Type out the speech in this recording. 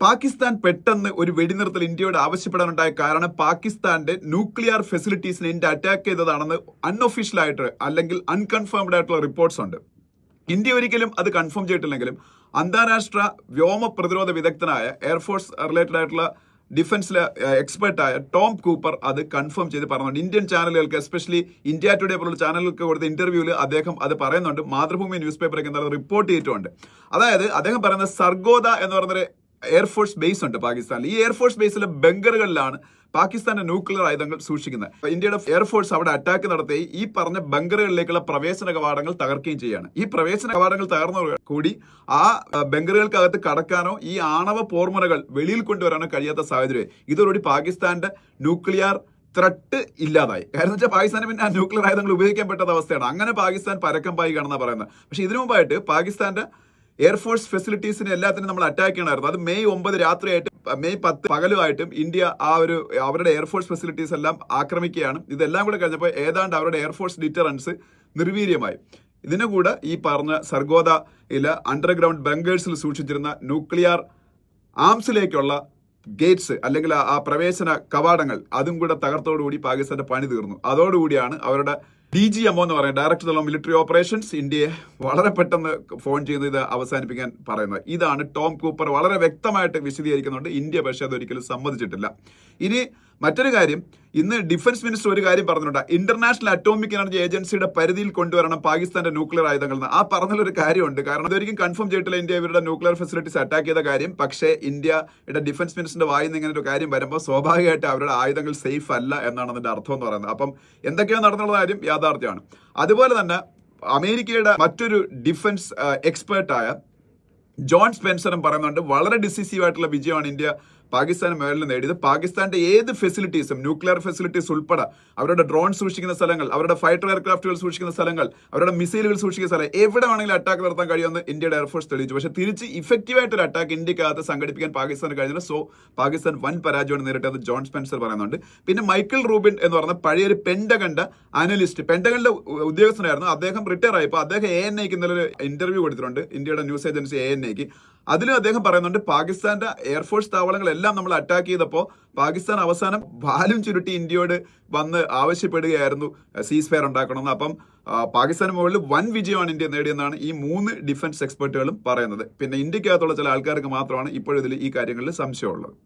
പാകിസ്ഥാൻ പെട്ടെന്ന് ഒരു വെടിനിർത്തൽ ഇന്ത്യയോട് ആവശ്യപ്പെടാനുണ്ടായ കാരണം പാകിസ്ഥാന്റെ ന്യൂക്ലിയർ ഫെസിലിറ്റീസിനെ ഇന്ത്യ അറ്റാക്ക് ചെയ്തതാണെന്ന് അൺഒഫീഷ്യൽ ആയിട്ട് അല്ലെങ്കിൽ അൺകൺഫേംഡ് ആയിട്ടുള്ള റിപ്പോർട്ട്സ് ഉണ്ട്. ഇന്ത്യ ഒരിക്കലും അത് കൺഫേം ചെയ്തിട്ടില്ലെങ്കിലും അന്താരാഷ്ട്ര വ്യോമ പ്രതിരോധ വിദഗ്ധനായ എയർഫോഴ്സ് റിലേറ്റഡ് ആയിട്ടുള്ള ഡിഫൻസിലെ എക്സ്പെർട്ടായ ടോം കൂപ്പർ അത് കൺഫേം ചെയ്ത് പറഞ്ഞുണ്ട് ഇന്ത്യൻ ചാനലുകൾക്ക് എസ്പെഷ്യലി ഇന്ത്യ ടുഡേ പോലുള്ള ചാനലുകൾക്ക് കൊടുത്ത ഇന്റർവ്യൂവിൽ അദ്ദേഹം അത് പറയുന്നുണ്ട്. മാതൃഭൂമി ന്യൂസ് പേപ്പറൊക്കെ എന്തായാലും റിപ്പോർട്ട് ചെയ്തിട്ടുണ്ട്. അതായത് അദ്ദേഹം പറയുന്നത് സർഗോദ എന്ന് പറയുന്നൊരു എയർഫോഴ്സ് ബേസ് ഉണ്ട് പാകിസ്ഥാനിൽ. ഈ എയർഫോഴ്സ് ബേസിലെ ബങ്കറുകളിലാണ് പാകിസ്ഥാന്റെ ന്യൂക്ലിയർ ആയുധങ്ങൾ സൂക്ഷിക്കുന്നത്. ഇന്ത്യയുടെ എയർഫോഴ്സ് അവിടെ അറ്റാക്ക് നടത്തി ഈ പറഞ്ഞ ബങ്കറുകളിലേക്കുള്ള പ്രവേശന കവാടങ്ങൾ തകർക്കുകയും ചെയ്യാണ് ഈ പ്രവേശന കവാടങ്ങൾ തകർന്ന കൂടി ആ ബങ്കറുകൾക്കകത്ത് കടക്കാനോ ഈ ആണവ പോർമുനകൾ വെളിയിൽ കൊണ്ടുവരാനോ കഴിയാത്ത സാഹചര്യം ഇതോടുകൂടി പാകിസ്ഥാന്റെ ന്യൂക്ലിയർ ത്രട്ട് ഇല്ലാതായി. കാരണം വെച്ചാൽ പാകിസ്ഥാന് പിന്നെ ന്യൂക്ലിയർ ആയുധങ്ങൾ ഉപയോഗിക്കാൻ പറ്റാത്ത അവസ്ഥയാണ്. അങ്ങനെ പാകിസ്ഥാൻ പരക്കം പായി കാണുന്ന പറയുന്നത്. പക്ഷെ ഇതിനു മുമ്പായിട്ട് പാകിസ്ഥാന്റെ എയർഫോഴ്സ് ഫെസിലിറ്റീസിനെ എല്ലാത്തിനും നമ്മൾ അറ്റാക്ക് ചെയ്യണമായിരുന്നു. അത് മെയ് ഒമ്പത് രാത്രിയായിട്ട് മെയ് പത്ത് പകലുമായിട്ടും ഇന്ത്യ ആ ഒരു അവരുടെ എയർഫോഴ്സ് ഫെസിലിറ്റീസ് എല്ലാം ആക്രമിക്കുകയാണ്. ഇതെല്ലാം കൂടെ കഴിഞ്ഞപ്പോൾ ഏതാണ്ട് അവരുടെ എയർഫോഴ്സ് ഡിറ്ററൻസ് നിർവീര്യമായി. ഇതിനു കൂടെ ഈ പറഞ്ഞ സർഗോദ ഇല അണ്ടർഗ്രൗണ്ട് ബങ്കേഴ്സിൽ സൂക്ഷിച്ചിരുന്ന ന്യൂക്ലിയർ ആംസിലേക്കുള്ള ഗേറ്റ്സ് അല്ലെങ്കിൽ ആ- പ്രവേശന കവാടങ്ങൾ അതും കൂടെ തകർത്തോടുകൂടി പാകിസ്ഥാന്റെ പണി തീർന്നു. അതോടുകൂടിയാണ് അവരുടെ ഡി ജി എം എന്ന് പറയുന്നത് ഡയറക്ടർ ഓഫ് മിലിറ്ററി ഓപ്പറേഷൻസ് ഇന്ത്യയെ വളരെ പെട്ടെന്ന് ഫോൺ ചെയ്ത് ഇത് അവസാനിപ്പിക്കാൻ പറയുന്നത്. ഇതാണ് ടോം കൂപ്പർ വളരെ വ്യക്തമായിട്ട് വിശദീകരിക്കുന്നുണ്ട്. ഇന്ത്യ പക്ഷേ അതൊരിക്കലും സമ്മതിച്ചിട്ടില്ല. ഇനി മറ്റൊരു കാര്യം ഇന്ന് ഡിഫൻസ് മിനിസ്റ്റർ ഒരു കാര്യം പറഞ്ഞിട്ടുണ്ട്. ഇന്റർനാഷണൽ അറ്റോമിക് എനർജി ഏജൻസിയുടെ പരിധിയിൽ കൊണ്ടുവരണം പാകിസ്ഥാന്റെ ന്യൂക്ലിയർ ആയുധങ്ങൾ ആ പറഞ്ഞൊരു കാര്യമുണ്ട്. കാരണം ഇതൊരിക്കും കൺഫേം ചെയ്തിട്ടില്ല ഇന്ത്യ ഇവരുടെ ന്യൂക്ലിയർ ഫെസിലിറ്റീസ് അറ്റാക്ക് ചെയ്ത കാര്യം. പക്ഷേ ഇന്ത്യയുടെ ഡിഫൻസ് മിനിസ്റ്ററിന്റെ വായിൽ നിന്ന് ഇങ്ങനെ ഒരു കാര്യം വരുമ്പോൾ സ്വാഭാവികമായിട്ട് അവരുടെ ആയുധങ്ങൾ സേഫ് അല്ല എന്നാണ് അതിന്റെ അർത്ഥം എന്ന് പറയുന്നത്. അപ്പം എന്തൊക്കെയാണ് നടന്നുള്ള കാര്യം യാഥാർത്ഥ്യമാണ്. അതുപോലെ തന്നെ അമേരിക്കയുടെ മറ്റൊരു ഡിഫൻസ് എക്സ്പേർട്ടായ ജോൺ സ്പെൻസറും പറയുന്നുണ്ട് വളരെ ഡിസിസീവ് ആയിട്ടുള്ള വിജയമാണ് ഇന്ത്യ പാകിസ്ഥാന് മേളിൽ നേടിയത്. പാകിസ്ഥാന്റെ ഏത് ഫെസിലിറ്റീസും ന്യൂക്ലിയർ ഫെസിലിറ്റീസ് ഉൾപ്പെടെ അവരുടെ ഡ്രോൺ സൂക്ഷിക്കുന്ന സ്ഥലങ്ങൾ അവരുടെ ഫൈറ്റർ എയർക്രാഫ്റ്റുകൾ സൂക്ഷിക്കുന്ന സ്ഥലങ്ങൾ അവരുടെ മിസൈലുകൾ സൂക്ഷിക്കുന്ന സ്ഥലം എവിടെ വേണമെങ്കിലും അറ്റാക്ക് നടത്താൻ കഴിയുമെന്ന് ഇന്ത്യയുടെ എയർഫോഴ്സ് തെളിയിച്ചു. പക്ഷേ തിരിച്ച് ഇഫക്റ്റീവ് ആയിട്ട് ഒരു അറ്റാക്ക് ഇന്ത്യക്കകത്ത് സംഘടിപ്പിക്കാൻ പാകിസ്ഥാന് കഴിഞ്ഞില്ല. സോ പാകിസ്ഥാൻ വൻ പരാജയമാണ് നേരിട്ടത് ജോൺ സ്പെൻസർ പറയുന്നുണ്ട്. പിന്നെ മൈക്കിൾ റൂബിൻ എന്ന് പറഞ്ഞ പഴയൊരു പെൻഡകണ്ട അനലിസ്റ്റ് പെൻഡകണ്ട ഉദ്യോഗസ്ഥനായിരുന്നു. അദ്ദേഹം റിട്ടയർ ആയപ്പോൾ അദ്ദേഹം എ എൻ ഐക്ക് ഇന്നലെ ഒരു ഇന്റർവ്യൂ കൊടുത്തിട്ടുണ്ട്. ഇന്ത്യയുടെ ന്യൂസ് ഏജൻസി എ എൻ ഐക്ക് അതിലും അദ്ദേഹം പറയുന്നുണ്ട് പാകിസ്ഥാന്റെ എയർഫോഴ്സ് താവളങ്ങളെല്ലാം നമ്മൾ അറ്റാക്ക് ചെയ്തപ്പോൾ പാകിസ്ഥാൻ അവസാനം ബാലും ചുരുട്ടി ഇന്ത്യയോട് വന്ന് ആവശ്യപ്പെടുകയായിരുന്നു സീസ് ഫെയർ ഉണ്ടാക്കണമെന്ന്. അപ്പം പാകിസ്ഥാൻ മുകളിൽ വൻ വിജയമാണ് ഇന്ത്യ നേടിയെന്നാണ് ഈ മൂന്ന് ഡിഫൻസ് എക്സ്പെർട്ടുകളും പറയുന്നത്. പിന്നെ ഇന്ത്യക്കകത്തുള്ള ചില ആൾക്കാർക്ക് മാത്രമാണ് ഇപ്പോഴിതിൽ ഈ കാര്യങ്ങളിൽ സംശയമുള്ളത്.